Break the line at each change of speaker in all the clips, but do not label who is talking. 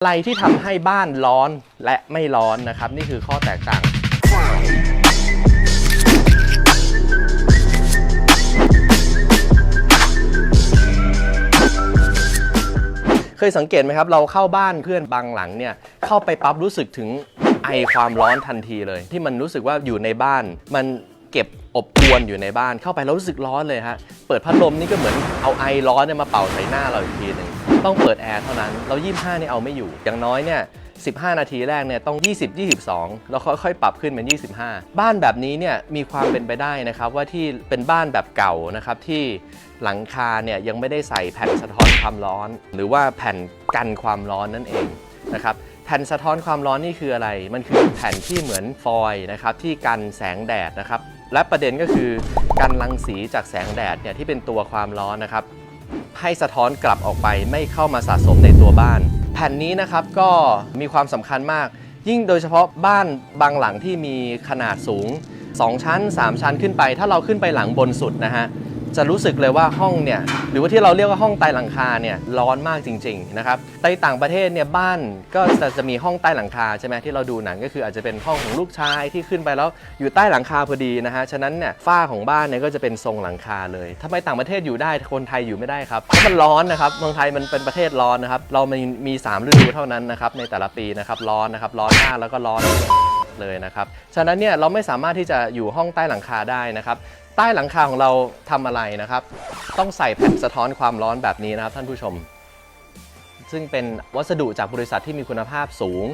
อะไรที่ทำให้บ้านร้อนและไม่ร้อนนะครับ นี่คือข้อแตกต่าง เคยสังเกตไหมครับ เราเข้าบ้านเพื่อนบางหลังเนี่ย เข้าไปปั๊บรู้สึกถึงไอความร้อนทันทีเลย ที่มันรู้สึกว่าอยู่ในบ้านมัน เก็บอบอวนอยู่ในบ้านเข้าไปแล้วรู้สึกร้อนเลยฮะ เปิดพัดลมนี่ก็เหมือนเอาไอร้อนเนี่ยมาเป่าใส่หน้าเราอีกทีหนึ่งต้องเปิดแอร์เท่านั้นเรา25เนี่เอาไม่อยู่ อย่างน้อยเนี่ย15 นาทีแรกเนี่ยต้อง 20 22 แล้วค่อยๆ ปรับขึ้นเป็น 25 บ้านแบบนี้เนี่ยมีความเป็นไปได้นะครับว่าที่เป็นบ้านแบบเก่านะครับที่หลังคาเนี่ยยังไม่ได้ใส่แผ่นสะท้อนความร้อน หรือว่าแผ่นกันความร้อนนั่นเองนะครับแผ่นสะท้อนความร้อนนี่คืออะไร มันคือแผ่นที่เหมือนฟอยล์นะครับที่กันแสงแดดนะครับ และประเด็นก็คือการรังสีจากแสงแดดเนี่ยที่เป็นตัวความร้อนนะครับ ให้สะท้อนกลับออกไปไม่เข้ามาสะสมในตัวบ้าน แผ่นนี้นะครับก็มีความสำคัญมาก ยิ่งโดยเฉพาะบ้านบางหลังที่มีขนาดสูง 2 ชั้น 3 ชั้นขึ้นไป ถ้าเราขึ้นไปหลังบนสุดนะฮะ จะรู้สึกเลยว่าห้องเนี่ยหรือว่าที่เราเรียกว่าห้องใต้หลังคาเนี่ยร้อนมากจริงๆนะครับในต่างประเทศเนี่ยบ้านก็จะจะมีห้องใต้หลังคาใช่ไหมที่เราดูหนังก็คืออาจจะเป็นห้องของลูกชายที่ขึ้นไปแล้วอยู่ใต้หลังคาพอดีนะฮะฉะนั้นเนี่ยฝ้าของบ้านเนี่ยก็จะเป็นทรงหลังคาเลยทำไมต่างประเทศอยู่ได้คนไทยอยู่ไม่ได้ครับเพราะมันร้อนนะครับเมืองไทยมันเป็นประเทศร้อนนะครับเรามีมีสามฤดูเท่านั้นนะครับในแต่ละปีนะครับร้อนนะครับร้อนมากแล้วก็ร้อนเลยนะครับ ฉะนั้นเนี่ยเราไม่สามารถที่จะอยู่ห้องใต้หลังคาได้นะครับ ใต้หลังคาของเราทำอะไรนะครับ ต้องใส่แผ่นสะท้อนความร้อนแบบนี้นะครับท่านผู้ชม ซึ่งเป็นวัสดุจากบริษัทที่มีคุณภาพสูง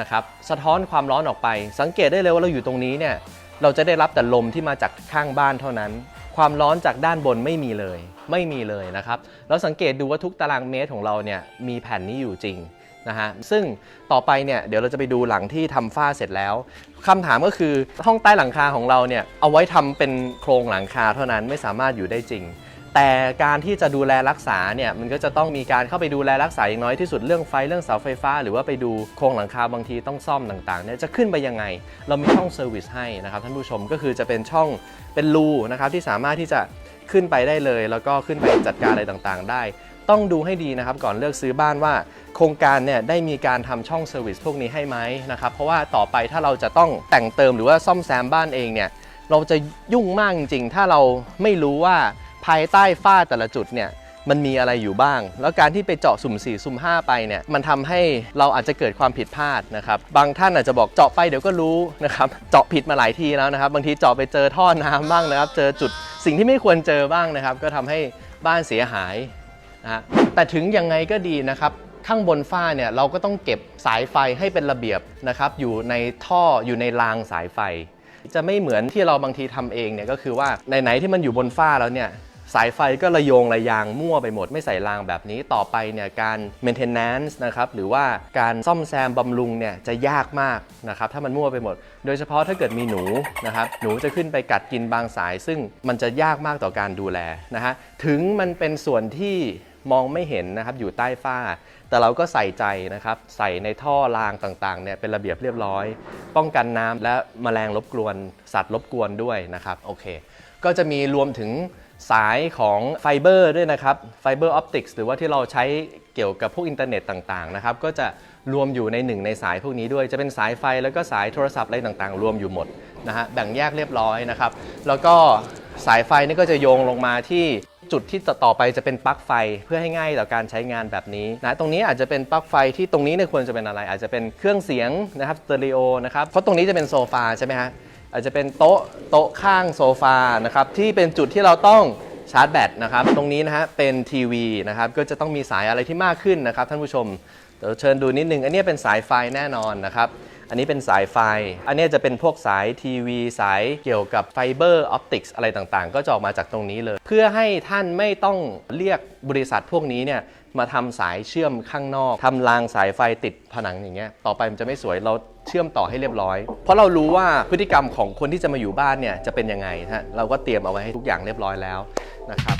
นะครับ สะท้อนความร้อนออกไป สังเกตได้เลยว่าเราอยู่ตรงนี้เนี่ย เราจะได้รับแต่ลมที่มาจากข้างบ้านเท่านั้น ความร้อนจากด้านบนไม่มีเลย ไม่มีเลยนะครับเราสังเกตดูว่าทุกตารางเมตรของเราเนี่ยมีแผ่นนี้อยู่จริง นะฮะซึ่งต่อไปเนี่ยเดี๋ยวเราจะไปดูหลังที่ทำฝ้าเสร็จแล้วคำถามก็คือห้องใต้หลังคาของเราเนี่ยเอาไว้ทำเป็นโครงหลังคาเท่านั้นไม่สามารถอยู่ได้จริง แต่การที่จะดูแลรักษาเนี่ยมันก็จะต้องมีการเข้าไปดูแลรักษาอย่างน้อยที่สุดเรื่องไฟเรื่องเสาไฟฟ้า หรือว่าไปดูโครงหลังคาบางทีต้องซ่อมต่างๆเนี่ยจะขึ้นไปยังไง เรามีช่องเซอร์วิสให้นะครับท่านผู้ชมก็คือจะเป็นช่องเป็นรูนะครับที่สามารถที่จะขึ้นไปได้เลย แล้วก็ขึ้นไปจัดการอะไรต่างๆ ได้ ต้องดูให้ดีนะครับก่อนเลือกซื้อบ้านว่า โครงการเนี่ยได้มีการทำช่องเซอร์วิสพวกนี้ให้ไหมนะครับเพราะว่าต่อไปถ้าเราจะต้องแต่งเติมหรือว่าซ่อมแซมบ้านเองเนี่ยเราจะยุ่งมากจริงๆ ถ้าเราไม่รู้ว่าภายใต้ฝ้าแต่ละจุดเนี่ยมันมีอะไรอยู่บ้าง แล้วการที่ไปเจาะสุ่ม 4 สุ่ม 5 ไปเนี่ย มันทำให้เราอาจจะเกิดความผิดพลาดนะครับ บางท่านอาจจะบอกเจาะไปเดี๋ยวก็รู้นะครับ เจาะผิดมาหลายทีแล้วนะครับ บางทีเจาะไปเจอท่อน้ำบ้างนะครับ เจอจุดสิ่งที่ไม่ควรเจอบ้างนะครับ ก็ทำให้บ้านเสียหาย นะฮะแต่ถึงยังไงก็ดีนะครับ ข้างบนฝ้าเนี่ยเราก็ต้องเก็บสายไฟให้เป็นระเบียบนะครับ อยู่ในท่ออยู่ในรางสายไฟ จะไม่เหมือนที่เราบางทีทำเองเนี่ยก็คือว่าไหนๆที่มันอยู่บนฝ้าแล้วเนี่ย สายไฟก็ระโยงระยางมั่วไปหมดไม่ใส่รางแบบนี้ต่อไปเนี่ยการ maintenance นะครับหรือว่าการซ่อมแซมบำรุงเนี่ยจะยากมากนะครับถ้ามันมั่วไปหมด โดยเฉพาะถ้าเกิดมีหนูนะครับหนูจะขึ้นไปกัดกินบางสาย ซึ่งมันจะยากมากต่อการดูแลนะฮะถึงมันเป็นส่วนที่มองไม่เห็นนะครับอยู่ใต้ฝ้า แต่เราก็ใส่ใจนะครับใส่ในท่อรางต่างๆเนี่ยเป็นระเบียบเรียบร้อย ป้องกันน้ำและแมลงรบกวน สัตว์รบกวนด้วยนะครับโอเค ก็จะมีรวมถึง สายของไฟเบอร์ด้วยนะครับไฟเบอร์ออปติกส์หรือว่าที่เราใช้เกี่ยวกับพวกอินเทอร์เน็ตต่างๆนะครับก็จะรวมอยู่ในหนึ่งในสายพวกนี้ด้วย จะเป็นสายไฟแล้วก็สายโทรศัพท์อะไรต่างๆ รวมอยู่หมดนะฮะแบ่งแยกเรียบร้อยนะครับ แล้วก็สายไฟนี่ก็จะโยงลงมาที่จุดที่ต่อไปจะเป็นปลั๊กไฟเพื่อให้ง่ายต่อการใช้งานแบบนี้นะตรงนี้อาจจะเป็นปลั๊กไฟที่ตรงนี้เนี่ยควรจะเป็นอะไร อาจจะเป็นเครื่องเสียงนะครับสเตอริโอนะครับเพราะตรงนี้จะเป็นโซฟาใช่ไหมฮะ อาจจะเป็นโต๊ะโต๊ะข้างโซฟานะครับที่เป็นจุดที่เราต้องชาร์จแบตนะครับตรงนี้นะฮะเป็นทีวีนะครับก็จะต้องมีสายอะไรที่มากขึ้นนะครับท่านผู้ชมเดี๋ยวเชิญดูนิดนึง อันนี้เป็นสายไฟแน่นอนนะครับอันนี้เป็นสายไฟ อันนี้จะเป็นพวกสายทีวีสายเกี่ยวกับไฟเบอร์ออปติกส์อะไรต่างๆ ก็จะออกมาจากตรงนี้เลย เพื่อให้ท่านไม่ต้องเรียกบริษัทพวกนี้เนี่ยมาทำสายเชื่อมข้างนอกทำรางสายไฟติดผนังอย่างเงี้ยต่อไปมันจะไม่สวยเรา เชื่อมต่อให้เรียบร้อย เพราะเรารู้ว่าพฤติกรรมของคนที่จะมาอยู่บ้านเนี่ยจะเป็นยังไงฮะเราก็เตรียมเอาไว้ให้ทุกอย่างเรียบร้อยแล้วนะครับ